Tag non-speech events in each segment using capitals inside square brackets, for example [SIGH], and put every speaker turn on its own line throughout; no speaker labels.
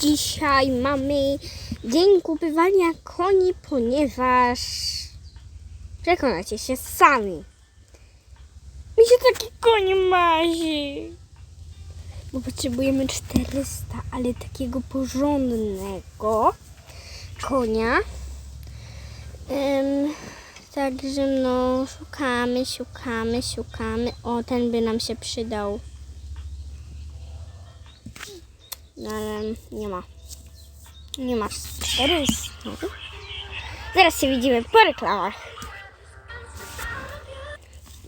Dzisiaj mamy dzień kupywania koni, ponieważ przekonacie się sami. Mi się taki koń marzy. Bo potrzebujemy 400, ale takiego porządnego konia. Także no, szukamy, szukamy, szukamy. O, ten by nam się przydał. Ale nie ma. Nie ma 400. Zaraz się widzimy po reklamach.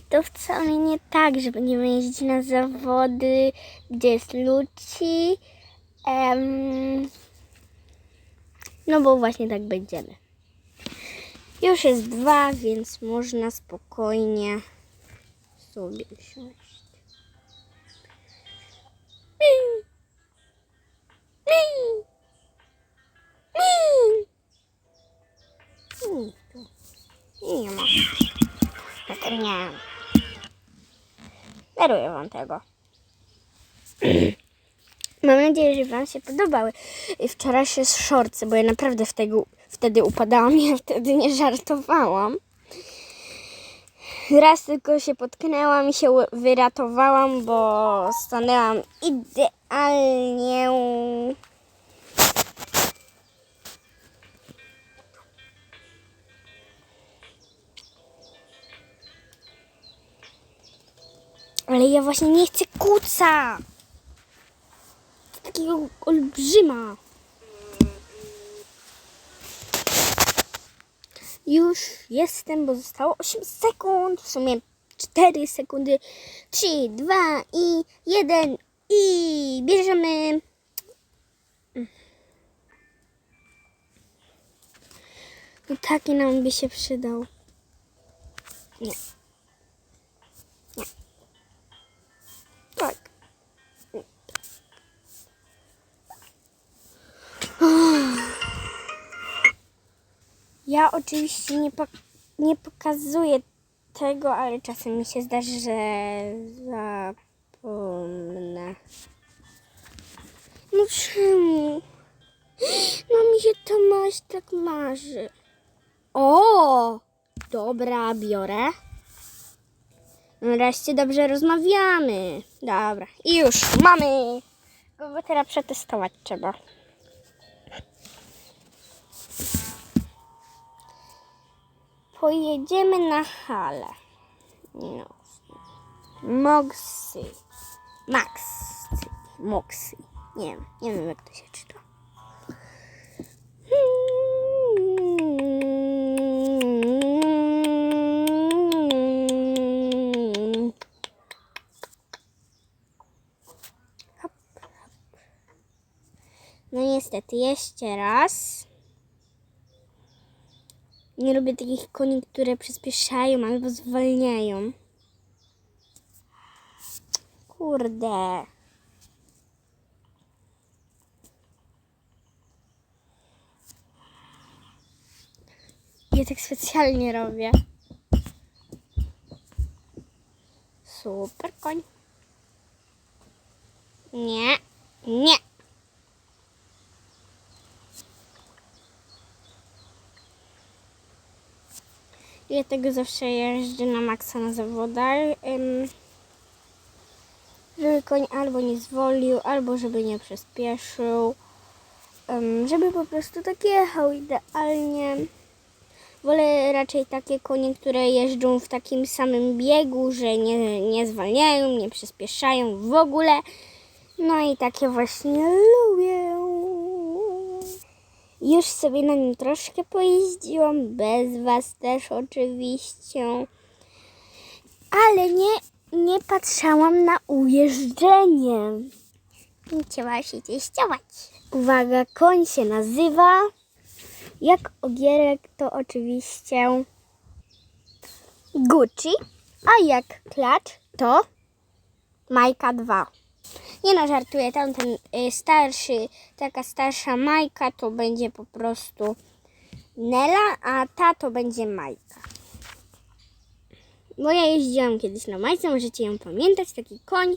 To wcale nie tak, że będziemy jeździć na zawody, gdzie jest ludzi. Em, no bo właśnie tak będziemy. Już jest dwa, więc można spokojnie sobie siąść. Pi. Nie ma. Zatem nie. Daruję wam tego. Mam nadzieję, że wam się podobały wczorajsze szorcy, bo ja naprawdę wtedy, wtedy upadałam, [LAUGHS] ja wtedy nie żartowałam. Raz tylko się potknęłam i się wyratowałam, bo stanęłam idealnie. Ale ja właśnie nie chcę kuca. Takiego olbrzyma. Już jestem, bo zostało 8 sekund. W sumie 4 sekundy. 3, 2 i 1 i bierzemy. No taki nam by się przydał. Nie. Ja oczywiście nie, pok- nie pokazuję tego, ale czasem mi się zdarzy, że zapomnę. No czemu? [GASPS] No mi się to maś tak marzy. O! Dobra, biorę. Wreszcie dobrze rozmawiamy. Dobra, i już mamy. Go teraz przetestować trzeba. Pojedziemy na halę. No. Moxy. Max. Moxy. Nie wiem, nie wiem jak to się czyta. No niestety, jeszcze raz. Nie lubię takich koni, które przyspieszają albo zwalniają. Kurde. Ja tak specjalnie robię. Super koń. Nie, nie. Ja tego zawsze jeżdżę na maksa na zawodach. Żeby koń albo nie zwolił, albo żeby nie przyspieszył. Żeby po prostu tak jechał idealnie. Wolę raczej takie konie, które jeżdżą w takim samym biegu, że nie, nie zwalniają, nie przyspieszają w ogóle. No i takie właśnie lubię. Już sobie na nim troszkę pojeździłam, bez Was też oczywiście. Ale nie, nie patrzałam na ujeżdżenie. Chciała się testować. Uwaga, koń się nazywa. Jak ogierek to oczywiście Gucci, a jak klacz to Majka 2. Nie no, żartuję, tamten y, starszy, taka starsza Majka to będzie po prostu Nela, a ta to będzie Majka. Bo ja jeździłam kiedyś na Majce, możecie ją pamiętać, taki koń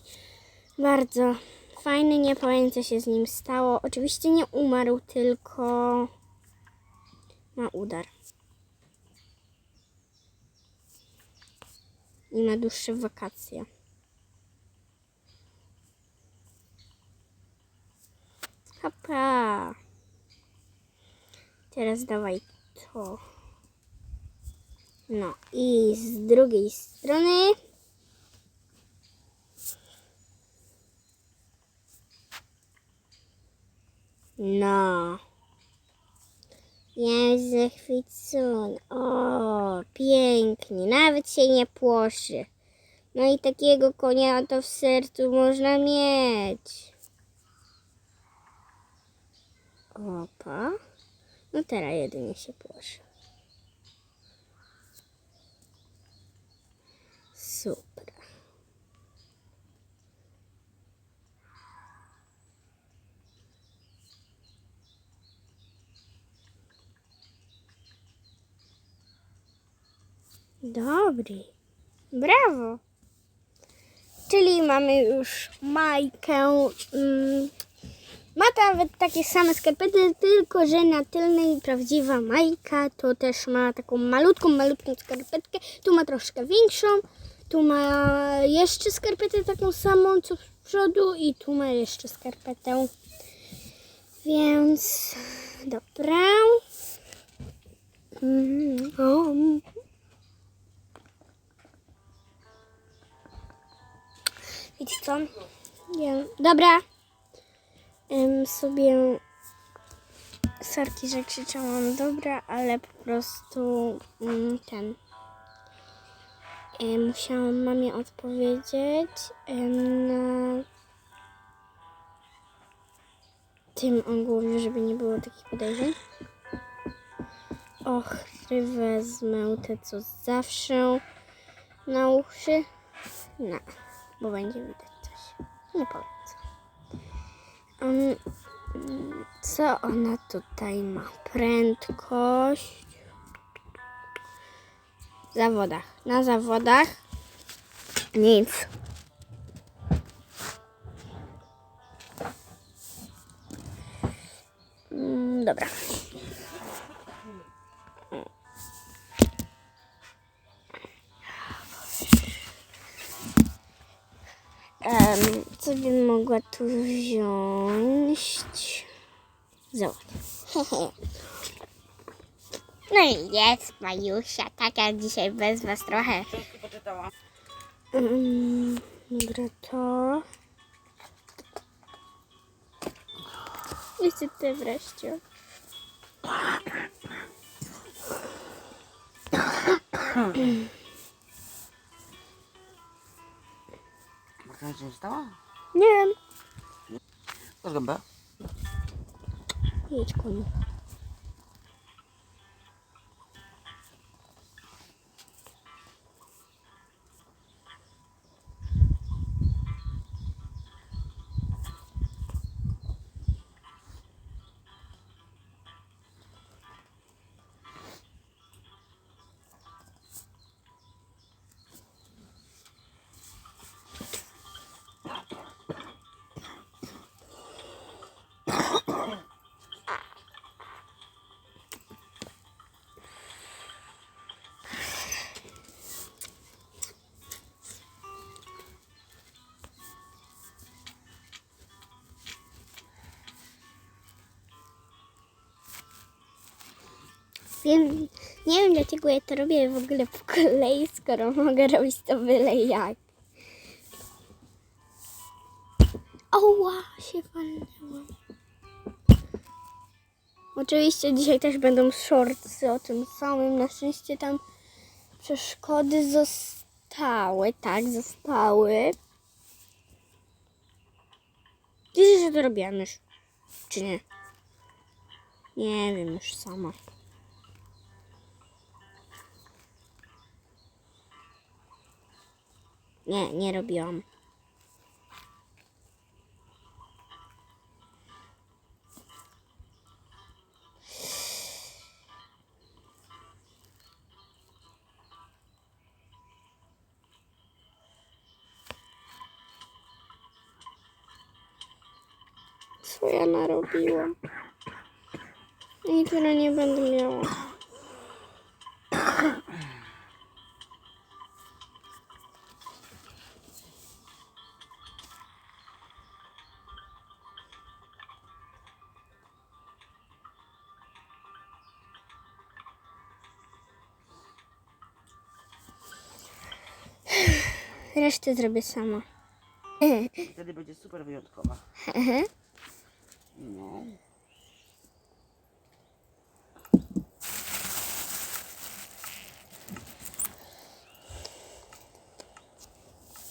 bardzo fajny, nie powiem co się z nim stało. Oczywiście nie umarł, tylko ma udar. I ma dłuższe wakacje. Teraz dawaj to. No i z drugiej strony. No. Jest zachwycony. O, pięknie. Nawet się nie płoszy. No i takiego konia to w sercu można mieć. Opa. No teraz jedynie się płoszy. Super. Dobry. Brawo. Czyli mamy już Majkę. Mm, ma nawet takie same skarpety, tylko że na tylnej prawdziwa Majka to też ma taką malutką, malutką skarpetkę. Tu ma troszkę większą. Tu ma jeszcze skarpetę taką samą co z przodu i tu ma jeszcze skarpetę. Więc dobra. Mm, o. Wiecie co? Ja, dobra. Sobie sorki, że krzyczałam dobra, ale po prostu mm, ten musiałam mamie odpowiedzieć na tym ogóle, żeby nie było takich podejrzeń. Ochry wezmę te co zawsze na uszy. No, bo będzie widać coś. Nie powiem co. Ona tutaj ma? Prędkość. W zawodach. Na zawodach nic. Mm, Dobra. Mogła tu wziąć? Zobacz. [LAUGHS] No i jest Majusia, taka dzisiaj bez was trochę. Um, dobra, to. I chcę ty wreszcie.
Marka nic nie
wiem.
To gębę.
Jedź koniu. Nie wiem dlaczego ja to robię w ogóle po kolei, skoro mogę robić to byle jak. Oła, się walnęłam. Oczywiście dzisiaj też będą shortsy o tym samym. Na szczęście tam przeszkody zostały. Tak, zostały. Wiesz, że to robiłam już. Czy nie? Nie wiem już sama. Nie, nie robiłam. Co ja narobiłam? I tyle nie będę miała. Resztę zrobię sama. [LAUGHS]
Wtedy będzie super wyjątkowa. No.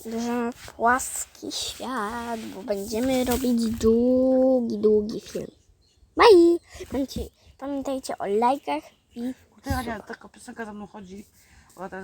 Bierzemy płaski świat, bo będziemy robić długi, długi film. Bye! Pamiętajcie, pamiętajcie o lajkach i
Kurde, Ania, taka piosenka za mną chodzi. Ona teraz